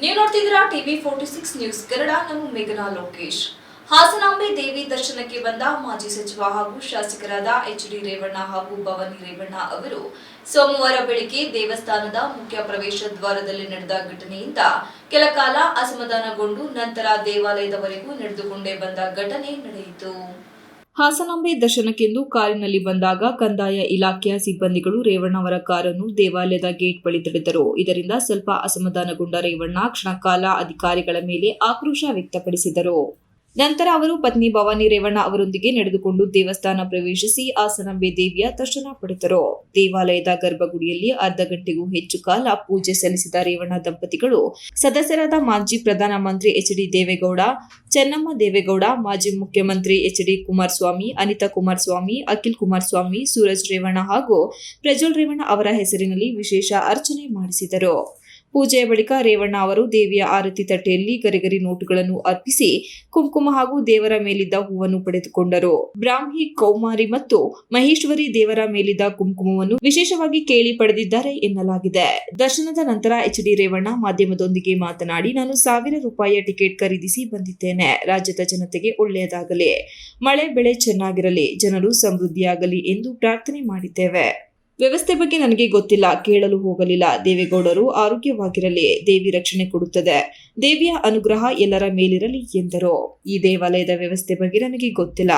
ನೀವು ನೋಡ್ತಿದ್ದೀರಾ TV forty six news, Kannada ನಾನು ಮೇಘನಾ ಲೋಕೇಶ್. ಹಾಸನಾಂಬೆ ದೇವಿ ದರ್ಶನಕ್ಕೆ ಬಂದ ಮಾಜಿ ಸಚಿವ ಹಾಗೂ ಶಾಸಕರಾದ ಎಚ್ ಡಿ ರೇವಣ್ಣ ಹಾಗೂ ಭವಾನಿ ರೇವಣ್ಣ ಅವರು ಸೋಮವಾರ ಬೆಳಿಗ್ಗೆ ದೇವಸ್ಥಾನದ ಮುಖ್ಯ ಪ್ರವೇಶ ದ್ವಾರದಲ್ಲಿ ನಡೆದ ಘಟನೆಯಿಂದ ಕೆಲ ಕಾಲ ಅಸಮಾಧಾನಗೊಂಡು ನಂತರ ದೇವಾಲಯದವರೆಗೂ ನಡೆದುಕೊಂಡೇ ಬಂದ ಘಟನೆ ನಡೆಯಿತು. ಹಾಸನಾಂಬೆ ದರ್ಶನಕ್ಕೆಂದು ಕಾರಿನಲ್ಲಿ ಬಂದಾಗ ಕಂದಾಯ ಇಲಾಖೆಯ ಸಿಬ್ಬಂದಿಗಳು ರೇವಣ್ಣ ಅವರ ಕಾರನ್ನು ದೇವಾಲಯದ ಗೇಟ್ ಬಳಿ ತಡೆದರು. ಇದರಿಂದ ಸ್ವಲ್ಪ ಅಸಮಾಧಾನಗೊಂಡ ರೇವಣ್ಣ ಕ್ಷಣಕಾಲ ಅಧಿಕಾರಿಗಳ ಮೇಲೆ ಆಕ್ರೋಶ ವ್ಯಕ್ತಪಡಿಸಿದರು. ನಂತರ ಅವರು ಪತ್ನಿ ಭವಾನಿ ರೇವಣ್ಣ ಅವರೊಂದಿಗೆ ನಡೆದುಕೊಂಡು ದೇವಸ್ಥಾನ ಪ್ರವೇಶಿಸಿ ಆಸನಂಬೆ ದೇವಿಯ ದರ್ಶನ ಪಡೆದರು. ದೇವಾಲಯದ ಗರ್ಭಗುಡಿಯಲ್ಲಿ ಅರ್ಧ ಗಂಟೆಗೂ ಹೆಚ್ಚು ಕಾಲ ಪೂಜೆ ಸಲ್ಲಿಸಿದ ರೇವಣ್ಣ ದಂಪತಿಗಳು ಸದಸ್ಯರಾದ ಮಾಜಿ ಪ್ರಧಾನಮಂತ್ರಿ ಎಚ್ ಡಿ ದೇವೇಗೌಡ, ಚೆನ್ನಮ್ಮ ದೇವೇಗೌಡ, ಮಾಜಿ ಮುಖ್ಯಮಂತ್ರಿ ಎಚ್ ಡಿ ಕುಮಾರಸ್ವಾಮಿ, ಅನಿತಾ ಕುಮಾರಸ್ವಾಮಿ, ಅಖಿಲ್ ಕುಮಾರಸ್ವಾಮಿ, ಸೂರಜ್ ರೇವಣ್ಣ ಹಾಗೂ ಪ್ರಜ್ವಲ್ ರೇವಣ್ಣ ಅವರ ಹೆಸರಿನಲ್ಲಿ ವಿಶೇಷ ಅರ್ಚನೆ ಮಾಡಿಸಿದರು. ಪೂಜೆಯ ಬಳಿಕ ರೇವಣ್ಣ ಅವರು ದೇವಿಯ ಆರತಿ ತಟ್ಟೆಯಲ್ಲಿ ಗರಿಗರಿ ನೋಟುಗಳನ್ನು ಅರ್ಪಿಸಿ ಕುಂಕುಮ ಹಾಗೂ ದೇವರ ಮೇಲಿದ್ದ ಹೂವನ್ನು ಪಡೆದುಕೊಂಡರು. ಬ್ರಾಹ್ಮಿ, ಕೌಮಾರಿ ಮತ್ತು ಮಹೇಶ್ವರಿ ದೇವರ ಮೇಲಿದ್ದ ಕುಂಕುಮವನ್ನು ವಿಶೇಷವಾಗಿ ಕೇಳಿ ಪಡೆದಿದ್ದಾರೆ ಎನ್ನಲಾಗಿದೆ. ದರ್ಶನದ ನಂತರ ಎಚ್ ಡಿ ರೇವಣ್ಣ ಮಾಧ್ಯಮದೊಂದಿಗೆ ಮಾತನಾಡಿ, ನಾನು ಸಾವಿರ ರೂಪಾಯಿಯ ಟಿಕೆಟ್ ಖರೀದಿಸಿ ಬಂದಿದ್ದೇನೆ. ರಾಜ್ಯದ ಜನತೆಗೆ ಒಳ್ಳೆಯದಾಗಲಿ. ಮಳೆ, ಬೆಳೆ ಚೆನ್ನಾಗಿರಲಿ. ಜನರು ಸಮೃದ್ಧಿಯಾಗಲಿ ಎಂದು ಪ್ರಾರ್ಥನೆ ಮಾಡಿದ್ದೇವೆ. ವ್ಯವಸ್ಥೆ ಬಗ್ಗೆ ನನಗೆ ಗೊತ್ತಿಲ್ಲ, ಕೇಳಲು ಹೋಗಲಿಲ್ಲ. ದೇವೇಗೌಡರು ಆರೋಗ್ಯವಾಗಿರಲಿ, ದೇವಿ ರಕ್ಷಣೆ ಕೊಡುತ್ತದೆ. ದೇವಿಯ ಅನುಗ್ರಹ ಎಲ್ಲರ ಮೇಲಿರಲಿ ಎಂದರು. ಈ ದೇವಾಲಯದ ವ್ಯವಸ್ಥೆ ಬಗ್ಗೆ ನನಗೆ ಗೊತ್ತಿಲ್ಲ.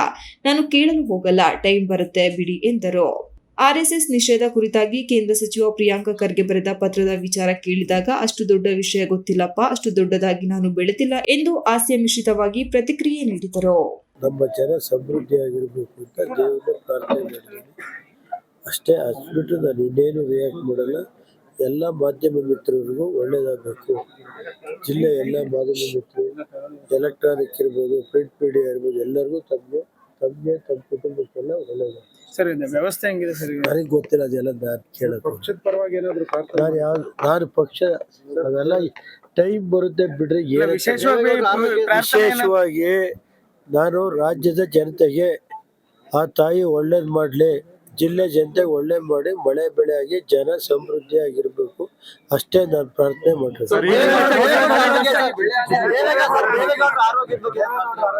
ನಾನು ಕೇಳಲು ಹೋಗಲ್ಲ, ಟೈಮ್ ಬರುತ್ತೆ, ಬಿಡಿ ಎಂದರು. ಆರ್ಎಸ್ಎಸ್ ನಿಷೇಧ ಕುರಿತಾಗಿ ಕೇಂದ್ರ ಸಚಿವ ಪ್ರಿಯಾಂಕ ಖರ್ಗೆ ಬರೆದ ಪತ್ರದ ವಿಚಾರ ಕೇಳಿದಾಗ ಅಷ್ಟು ದೊಡ್ಡ ವಿಷಯ ಗೊತ್ತಿಲ್ಲಪ್ಪ, ಅಷ್ಟು ದೊಡ್ಡದಾಗಿ ನಾನು ಬೆಳೆತಿಲ್ಲ ಎಂದು ಹಾಸ್ಯ ಮಿಶ್ರಿತವಾಗಿ ಪ್ರತಿಕ್ರಿಯೆ ನೀಡಿದರು. ನಮ್ಮ ಜನ ಸಮೃದ್ಧಿಯಾಗಿರಬೇಕು ಅಂತ ದೇವರ ಪ್ರಾರ್ಥನೆ ಅಷ್ಟೇ ಅಷ್ಟ್ಬಿಟ್ಟು ನಾನು ಇನ್ನೇನು ರಿಯಾಕ್ಟ್ ಮಾಡಲ್ಲ. ಎಲ್ಲ ಮಾಧ್ಯಮ ಮಿತ್ರರಿಗೂ ಒಳ್ಳೇದಾಗಬೇಕು. ಜಿಲ್ಲೆ ಎಲ್ಲ ಮಾಧ್ಯಮ ಮಿತ್ರರು ಎಲೆಕ್ಟ್ರಾನಿಕ್ ಇರ್ಬೋದು ಪ್ರಿಂಟ್ ಮೀಡಿಯಾ ಇರ್ಬೋದು ಎಲ್ಲರಿಗೂ ತಮಗೆ ತಮಗೆ ತಮ್ಮ ಕುಟುಂಬಕ್ಕೆಲ್ಲ ಒಳ್ಳೇದು ಸರ್ ಇದು ವ್ಯವಸ್ಥೆ ಹೆಂಗಿದೆ ಸರ್ ನನಗೆ ಗೊತ್ತಿಲ್ಲ ಅದೆಲ್ಲ ನಾನು ಕೇಳೋದು. ಪಕ್ಷದ ಪರವಾಗಿ ಏನಾದರೂ ಪ್ರಾರ್ಥನೆ ನಾನು ಯಾವ ನಾನು ಪಕ್ಷ ಅದೆಲ್ಲ ಟೈಮ್ ಬರುತ್ತೆ ಬಿಡ್ರಿ. ವಿಶೇಷವಾಗಿ ನಾನು ರಾಜ್ಯದ ಜನತೆಗೆ ಆ ತಾಯಿ ಒಳ್ಳೇದು ಮಾಡಲಿ ಜಿಲ್ಲೆ ಜನತೆ ಒಳ್ಳೆ ಮಾಡಿ ಮಳೆ ಬೆಳೆ ಆಗಿ ಜನ ಸಮೃದ್ಧಿಯಾಗಿರ್ಬೇಕು ಅಷ್ಟೇ ನಾನು ಪ್ರಾರ್ಥನೆ ಮಾಡಿರೋದು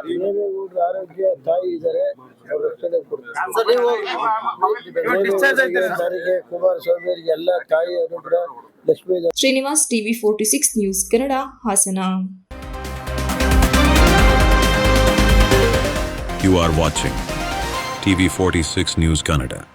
ದೇವೇಗೌಡರ ಆರೋಗ್ಯ ತಾಯಿ ಇದ್ದಾರೆ ಕುಮಾರಸ್ವಾಮಿ ಅವರಿಗೆ ಎಲ್ಲ ತಾಯಿ ಅನುಗ್ರಹ Lakshmi Srinivas TV forty six news Kannada Hassan You TV46 News Canada.